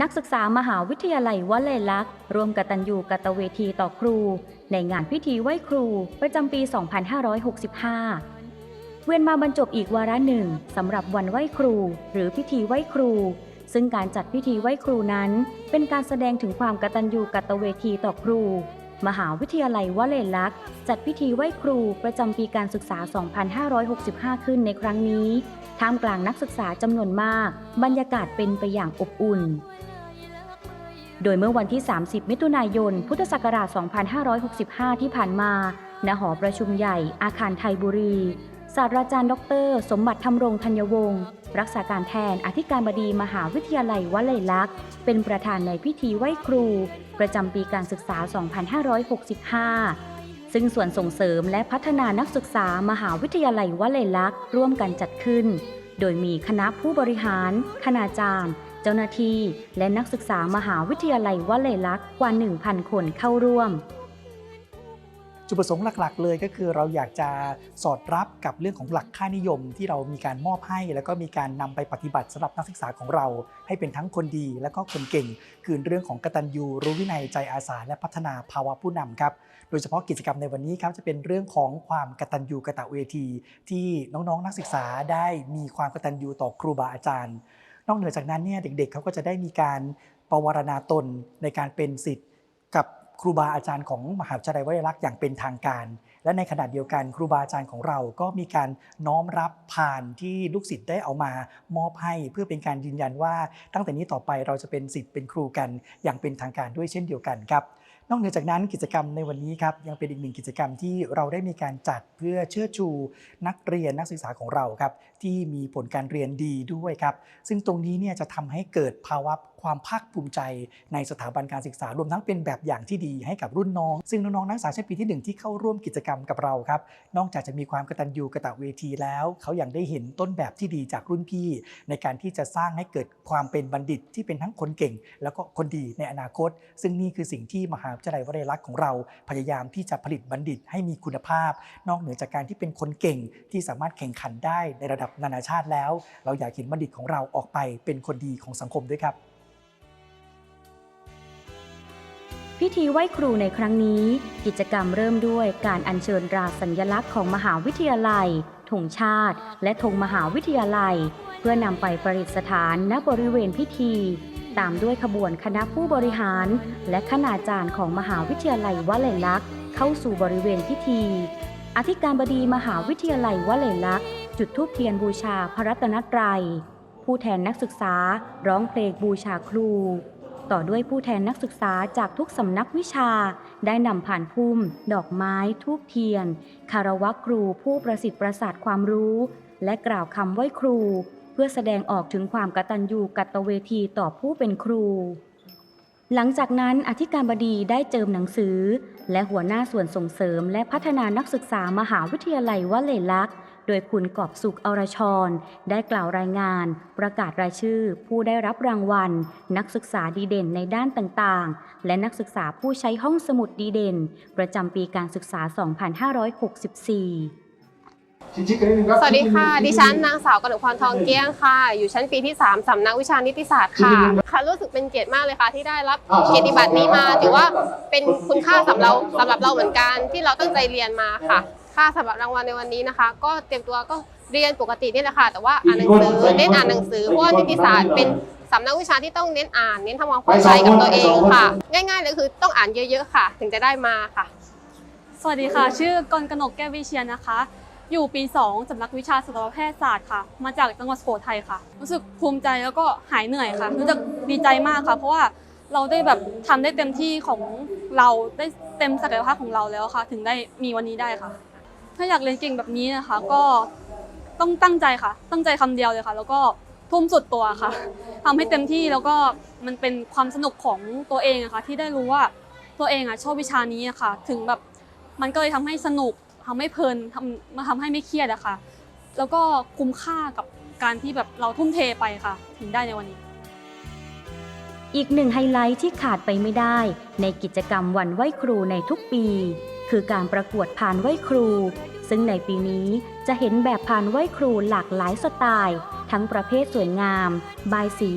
นักศึกษามหาวิทยาลัยวลัยลักษณ์ร่วมกตัญญูกตเวทีต่อครู ในงานพิธีไหว้ครูประจำปี 2565 เวียนมาบรรจบอีกวาระหนึ่งสำหรับวันไหว้ครู หรือพิธีไหว้ครู ซึ่งการจัดพิธีไหว้ครูนั้น เป็นการแสดงถึงความกตัญญูกตเวทีต่อครู มหาวิทยาลัยวลัยลักษ์จัดพิธีไหว้ครูประจำปีการศึกษา 2565 ขึ้นในครั้งนี้ ท่ามกลางนักศึกษาจำนวนมาก บรรยากาศเป็นไปอย่างอบอุ่น โดยเมื่อวันที่ 30 มิถุนายน พุทธศักราช 2565 ที่ผ่านมาณหอประชุมใหญ่อาคารไทยบุรี ศาสตราจารย์ ดร สมบัติธรรมรงธัญวงศ์ รักษาการแทนอธิการบดีมหาวิทยาลัยวลัยลักษณ์ เป็นประธานในพิธีไหว้ครู ประจำปีการศึกษา 2565 ซึ่งส่วนส่งเสริมและพัฒนานักศึกษามหาวิทยาลัยวลัยลักษณ์ร่วมกันจัดขึ้น โดยมีคณะผู้บริหาร คณาจารย์ เจ้าหน้าที่ และนักศึกษามหาวิทยาลัยวลัยลักษณ์กว่า 1,000 คนเข้าร่วม จุดประสงค์หลักๆ เลยก็คือเราอยากจะสอดรับกับเรื่องของหลักค่านิยมที่เรามีการมอบให้ แล้วก็มีการนำไปปฏิบัติสำหรับนักศึกษาของเรา ให้เป็นทั้งคนดี และก็คนเก่ง คือเรื่องของกตัญญูรู้วินัยใจอาสา และพัฒนาภาวะผู้นำครับโดยเฉพาะกิจกรรมในวันนี้ครับจะเป็นเรื่องของความกตัญญูกะตะเวทีที่น้องๆนักศึกษาได้มีความกตัญญูต่อครูบาอาจารย์ นอกเหนือจากนั้นเนี่ยเด็กๆเขาก็จะได้มีการปวารณาตนในการเป็นสิทธิ์กับ ครูบาอาจารย์ของมหาวิทยาลัยวลัยลักษณ์อย่างเป็นทางการ และในขณะเดียวกันครูบาอาจารย์ของเราก็มีการน้อมรับผ่านที่ลูกศิษย์ได้เอามามอบให้เพื่อเป็นการยืนยันว่า ตั้งแต่นี้ต่อไปเราจะเป็นศิษย์เป็นครูกันอย่างเป็นทางการด้วยเช่นเดียวกันครับ นอกเหนือจากนั้นกิจกรรมในวันนี้ครับยังเป็นอีกหนึ่งกิจกรรมที่เราได้มีการจัดเพื่อเชิดชูนักเรียนนักศึกษาของเราครับที่มีผลการเรียนดีด้วยครับ ซึ่งตรงนี้เนี่ยจะทำให้เกิดภาวะความภาคภูมิใจในสถาบันการศึกษารวมทั้งเป็นแบบอย่างที่ดีให้กับรุ่นน้อง ซึ่งน้องๆนักศึกษาชั้นปีที่หนึ่งที่เข้าร่วมกิจกรรมกับเราครับนอกจากจะมีความกตัญญูกะตเวทีแล้ว เขายังได้เห็นต้นแบบที่ดีจากรุ่นพี่ ในการที่จะสร้างให้เกิดความเป็นบัณฑิตที่เป็นทั้งคนเก่ง แล้วก็คนดีในอนาคต ซึ่งนี่คือสิ่งที่มหาวิทยาลัยวลัยลักษณ์ของเราพยายามที่จะผลิตบัณฑิตให้มีคุณภาพ นอกเหนือจากการที่เป็นคนเก่งที่สามารถแข่งขันได้ในระดับนานาชาติแล้ว เราอยากเห็นบัณฑิตของเราออกไปเป็นคนดีของสังคมด้วยครับ พิธีไหว้ครูในครั้งนี้ กิจกรรมเริ่มด้วยการอัญเชิญราสัญลักษณ์ของมหาวิทยาลัยธงชาติ และธงมหาวิทยาลัย เพื่อนำไปประดิษฐานณบริเวณพิธี ตามด้วยขบวนคณะผู้บริหาร และคณาจารย์ของมหาวิทยาลัยวลัยลักษณ์เข้าสู่บริเวณพิธี อธิการบดีมหาวิทยาลัยวลัยลักษณ์จุดธูปเทียนบูชาพระรัตนตรัย ผู้แทนนักศึกษาร้องเพลงบูชาครู ต่อด้วยผู้แทนนักศึกษาจากทุกสำนักวิชา ได้นำผ่านพุ่ม ดอกไม้ทูบเทียน คารวะครูผู้ประสิทธิ์ประสาทความรู้ และกล่าวคำไหว้ครู พื่อแสดงออกถึงความกตัญญูกตเวทีต่อผู้เป็นครู หลังจากนั้นอธิการบดีได้เจิมหนังสือ และหัวหน้าส่วนส่งเสริม และพัฒนานักศึกษามหาวิทยาลัยวลัยลักษณ์ โดยคุณกอบสุขอรชร ได้กล่าวรายงาน ประกาศรายชื่อ ผู้ได้รับรางวัล นักศึกษาดีเด่นในด้านต่างๆ และนักศึกษาผู้ใช้ห้องสมุดดีเด่น ประจำปีการศึกษา 2564 สวัสดีค่ะ ดิฉันนางสาวกนกพรทองเกี้ยงค่ะ อยู่ชั้นปีที่ 3สำนักวิชานิติศาสตร์ค่ะ ค่ะรู้สึกเป็นเกียรติมากเลยค่ะที่ได้รับเกียรติบัตรนี้มา ถือว่าเป็นคุณค่าสำหรับเราสำหรับเราเหมือนกันที่เราตั้งใจเรียนมาค่ะ ค่าสำหรับรางวัลในวันนี้นะคะ ก็เตรียมตัวก็เรียนปกตินี่แหละค่ะ แต่ว่าอ่านหนังสือเน้นอ่านหนังสือเพราะว่านิติศาสตร์เป็นสำนักวิชาที่ต้องเน้นอ่านเน้นทำความเข้าใจกับตัวเองค่ะ ง่ายๆเลยคือต้องอ่านเยอะๆค่ะ ถึงจะได้มาค่ะ สวัสดีค่ะ ชื่อกรกนกแก้ววิเชียนนะคะ อยู่ปี 2สำนักวิชาสัตวแพทยศาสตร์ค่ะ มาจากจังหวัดสุโขทัยค่ะ รู้สึกภูมิใจแล้วก็หายเหนื่อยค่ะ รู้สึกดีใจมากค่ะ เพราะว่าเราได้แบบทำได้เต็มที่ของเราได้เต็มศักยภาพของเราแล้วค่ะ ถึงได้มีวันนี้ได้ค่ะ ถ้าอยากเรียนเก่งแบบนี้นะคะ ก็ต้องตั้งใจค่ะ ตั้งใจคำเดียวเลยค่ะ แล้วก็ทุ่มสุดตัวค่ะทำให้เต็มที่แล้วก็มันเป็นความสนุกของตัวเองอะค่ะที่ได้รู้ว่าตัวเองอะชอบวิชานี้อะค่ะ ถึงแบบมันก็เลยทำให้สนุก ทำให้เพลินทำมาทำให้ไม่เครียดอะค่ะ แล้วก็คุ้มค่ากับการที่แบบเราทุ่มเทไปค่ะ ถึงได้ในวันนี้ อีกหนึ่งไฮไลท์ที่ขาดไปไม่ได้ ในกิจกรรมวันไหว้ครูในทุกปี คือการประกวดผ่านไหว้ครู ซึ่งในปีนี้จะเห็นแบบพานไหว้ครูหลากหลายสไตล์ ทั้งประเภทสวยงาม บายสี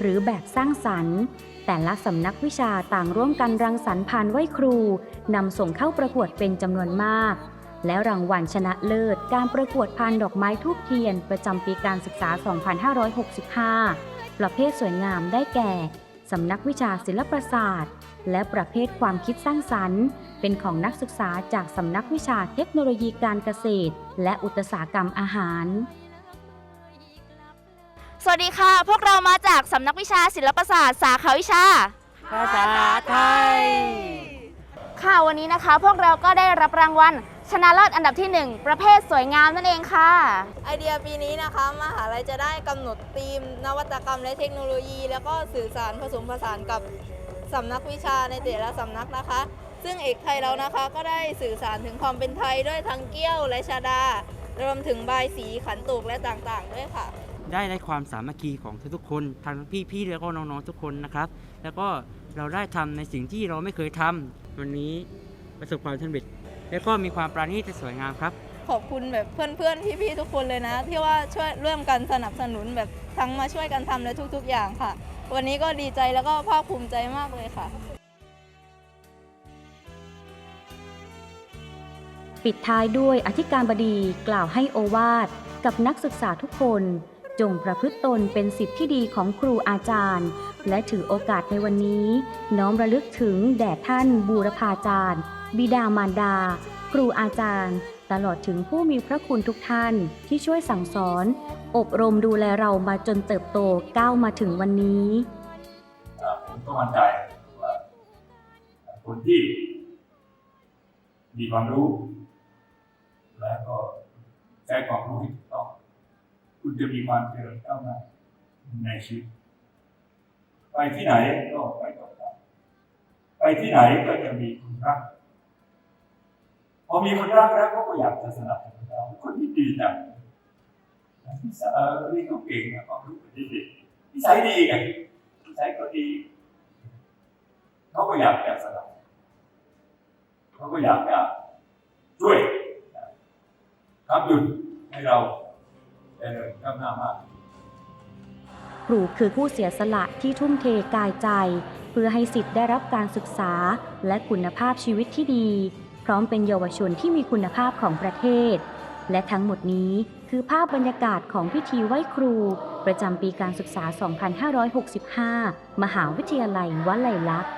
หรือแบบสร้างสรรค์แต่ละสำนักวิชาต่างร่วมกันรังสรรค์พานไหว้ครูนำส่งเข้าประกวดเป็นจำนวนมาก และรางวัลชนะเลิศ การประกวดพานดอกไม้ทูบเทียน ประจำปีการศึกษา 2565 ประเภทสวยงามได้แก่ สำนักวิชาศิลปศาสตร์ และประเภทความคิดสร้างสรรค์ เป็นของนักศึกษาจากสำนักวิชาเทคโนโลยีการเกษตร และอุตสาหกรรมอาหารสวัสดีค่ะ พวกเรามาจากสำนักวิชาศิลปศาสตร์ สาขาวิชา ภาษาไทย ค่ะวันนี้นะคะ พวกเราก็ได้รับรางวัล ชนะเลิศอันดับที่ 1 ประเภทสวยงามนั่นเองค่ะ ไอเดียปีนี้นะคะมหาลัยจะได้กำหนดธีม นวัตกรรมและเทคโนโลยี แล้วก็สื่อสารผสมผสานกับสำนักวิชาในแต่ละสำนักนะคะ ซึ่งเอกไทยเรานะคะก็ได้สื่อสารถึงความเป็นไทยด้วยทั้งเกี้ยวและชาดารวมถึงบายสีขันโตกและต่างๆ ด้วยค่ะ ได้ได้ความสามัคคีของทุกๆคนทั้งพี่ๆแล้วก็น้องๆทุกคนนะครับ แล้วก็เราได้ทำในสิ่งที่เราไม่เคยทำวันนี้ประสบความสำเร็จ แล้วก็มีความปราณีตและสวยงามครับ ขอบคุณแบบเพื่อนๆพี่ๆทุกคนเลยนะ ที่ว่าช่วยร่วมกันสนับสนุนแบบทั้งมาช่วยกันทำในทุก ๆ อย่างค่ะ วันนี้ก็ดีใจแล้วก็ภาคภูมิใจมากเลยค่ะ ปิดท้ายด้วยอธิการบดีกล่าวให้โอวาทกับนักศึกษาทุกคน จงประพฤติตนเป็นสิทธิที่ดีของครูอาจารย์ และถือโอกาสในวันนี้ น้อมระลึกถึงแด่ท่านบูรพาจารย์ บิดามารดา ครูอาจารย์ ตลอดถึงผู้มีพระคุณทุกท่านที่ช่วยสั่งสอน อบรมดูแลเรามาจนเติบโตก้าวมาถึงวันนี้ผมก็มั่นใจว่าคนที่มีความรู้ และก็ใช้ความรู้ให้ถูกต้อง คุณจะมีความเจริญก้าวหน้าในชีวิต ไปที่ไหนก็ไปต่อไปที่ไหนก็จะมีคนรัก พอมีคนรักแล้วก็อยากจะสนับสนุนเราคนที่ดีจังนิสัยเออเรียนก็เก่งนะความรู้ก็ดีนิสัยดีไง รูคือผู้เสียสละที่ทุ่มเทกายใจ เพื่อให้สิทธิ์ได้รับการศึกษา และคุณภาพชีวิตที่ดี พร้อมเป็นเยาวชนที่มีคุณภาพของประเทศ และทั้งหมดนี้คือภาพบรรยากาศของพิธีไหว้ครู ประจำปีการศึกษา 2565 มหาวิทยาลัยวลัยลักษณ์